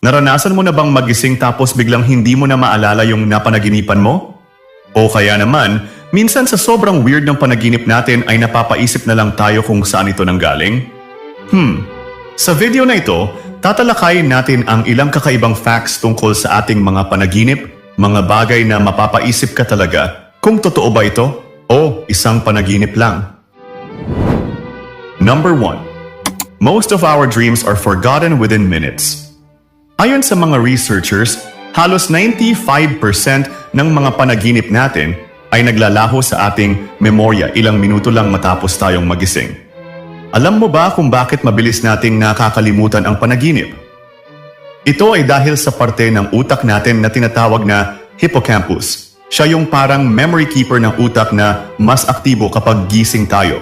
Naranasan mo na bang magising tapos biglang hindi mo na maalala yung napanaginipan mo? O kaya naman, minsan sa sobrang weird ng panaginip natin ay napapaisip na lang tayo kung saan ito nanggaling? Hmm, sa video na ito, tatalakayin natin ang ilang kakaibang facts tungkol sa ating mga panaginip, mga bagay na mapapaisip ka talaga kung totoo ba ito o isang panaginip lang. Number 1. Most of our dreams are forgotten within minutes. Ayon sa mga researchers, halos 95% ng mga panaginip natin ay naglalaho sa ating memorya ilang minuto lang matapos tayong magising. Alam mo ba kung bakit mabilis nating nakakalimutan ang panaginip? Ito ay dahil sa parte ng utak natin na tinatawag na hippocampus. Siya yung parang memory keeper ng utak na mas aktibo kapag gising tayo.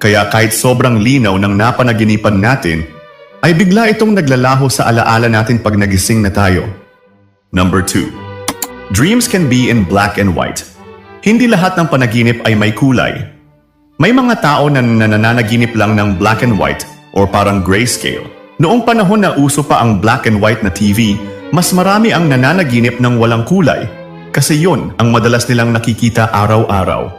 Kaya kahit sobrang linaw ng napanaginipan natin, ay bigla itong naglalaho sa alaala natin pag nagising na tayo. Number 2. Dreams can be in black and white. Hindi lahat ng panaginip ay may kulay. May mga tao na nananaginip lang ng black and white or parang grayscale. Noong panahon na uso pa ang black and white na TV, mas marami ang nananaginip ng walang kulay. Kasi yon ang madalas nilang nakikita araw-araw.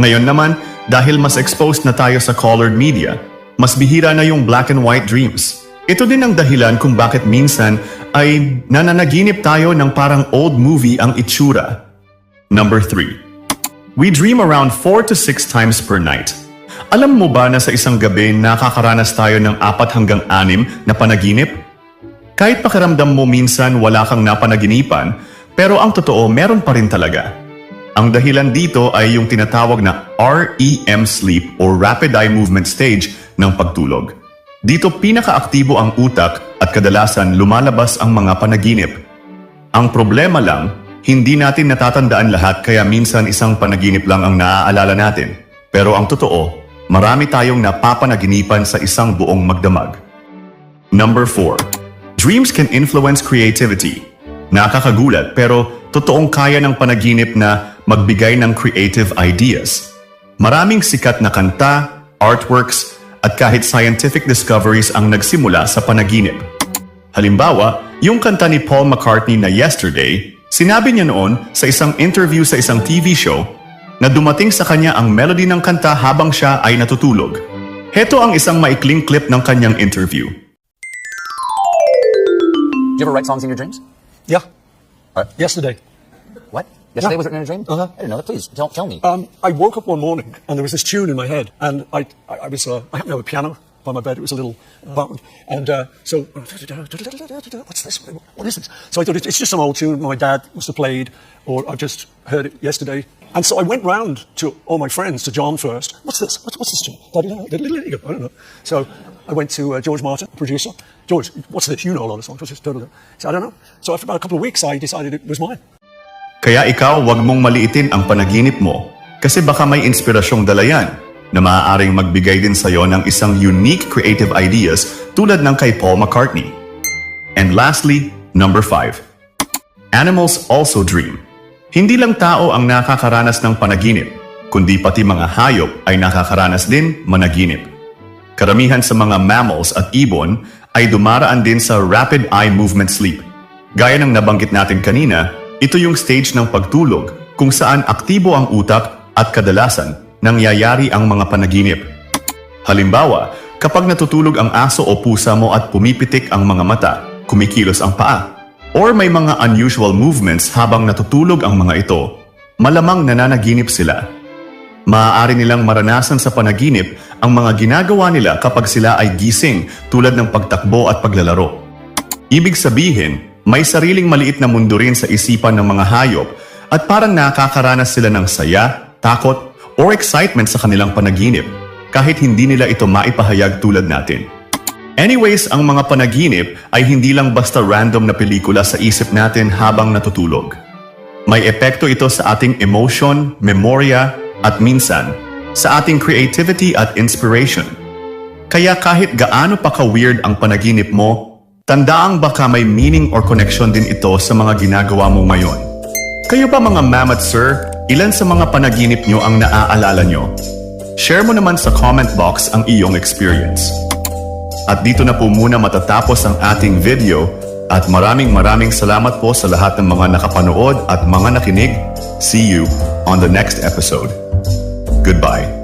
Ngayon naman, dahil mas exposed na tayo sa colored media, mas bihira na yung black and white dreams. Ito din ang dahilan kung bakit minsan ay nananaginip tayo ng parang old movie ang itsura. Number 3. We dream around 4 to 6 times per night. Alam mo ba na sa isang gabi nakakaranas tayo ng 4 hanggang 6 na panaginip? Kahit pakiramdam mo minsan wala kang napanaginipan, pero ang totoo meron pa rin talaga. Ang dahilan dito ay yung tinatawag na REM sleep or rapid eye movement stage ng pagtulog. Dito pinakaaktibo ang utak at kadalasan lumalabas ang mga panaginip. Ang problema lang, hindi natin natatandaan lahat kaya minsan isang panaginip lang ang naaalala natin. Pero ang totoo, marami tayong napapanaginipan sa isang buong magdamag. Number 4. Dreams can influence creativity. Nakakagulat pero totoong kaya ng panaginip na magbigay ng creative ideas. Maraming sikat na kanta, artworks, at kahit scientific discoveries ang nagsimula sa panaginip. Halimbawa, yung kanta ni Paul McCartney na Yesterday, sinabi niya noon sa isang interview sa isang TV show na dumating sa kanya ang melody ng kanta habang siya ay natutulog. Heto ang isang maikling clip ng kanyang interview. Do you ever write songs in your dreams? Yeah. Uh, Yesterday. What? Yesterday Yeah. was written in a dream? Uh-huh. I didn't know that. Please tell, tell me. Um, I woke up one morning and there was this tune in my head, and I, I, I was, uh, I happened to have a piano by my bed. It was a little apartment, and uh, so what's this? What is this? So I thought it's just some old tune my dad must have played, or I just heard it yesterday. And so I went round to all my friends, to John first. What's this? What's, what's this tune? I don't know. I don't know. So I went to uh, George Martin, producer. George, what's this? You know a lot of songs. What's this? So I don't know. So after about a couple of weeks, I decided it was mine. Kaya ikaw wag mong maliitin ang panaginip mo kasi baka may inspirasyong dalayan na maaaring magbigay din sa'yo ng isang unique creative ideas tulad ng kay Paul McCartney. And lastly, number 5. Animals also dream. Hindi lang tao ang nakakaranas ng panaginip, kundi pati mga hayop ay nakakaranas din managinip. Karamihan sa mga mammals at ibon ay dumaraan din sa rapid eye movement sleep. Gaya ng nabanggit natin kanina, ito yung stage ng pagtulog kung saan aktibo ang utak at kadalasan nangyayari ang mga panaginip. Halimbawa, kapag natutulog ang aso o pusa mo at pumipitik ang mga mata, kumikilos ang paa, or may mga unusual movements habang natutulog ang mga ito, malamang nananaginip sila. Maaari nilang maranasan sa panaginip ang mga ginagawa nila kapag sila ay gising tulad ng pagtakbo at paglalaro. Ibig sabihin, may sariling maliit na mundo rin sa isipan ng mga hayop at parang nakakaranas sila ng saya, takot, or excitement sa kanilang panaginip kahit hindi nila ito maipahayag tulad natin. Anyways, ang mga panaginip ay hindi lang basta random na pelikula sa isip natin habang natutulog. May epekto ito sa ating emotion, memorya, at minsan, sa ating creativity at inspiration. Kaya kahit gaano pa ka-weird ang panaginip mo, tandaang baka may meaning or connection din ito sa mga ginagawa mo ngayon. Kayo ba mga ma'am at sir, ilan sa mga panaginip nyo ang naaalala nyo? Share mo naman sa comment box ang iyong experience. At dito na po muna matatapos ang ating video At maraming maraming salamat po sa lahat ng mga nakapanood at mga nakinig. See you on the next episode. Goodbye.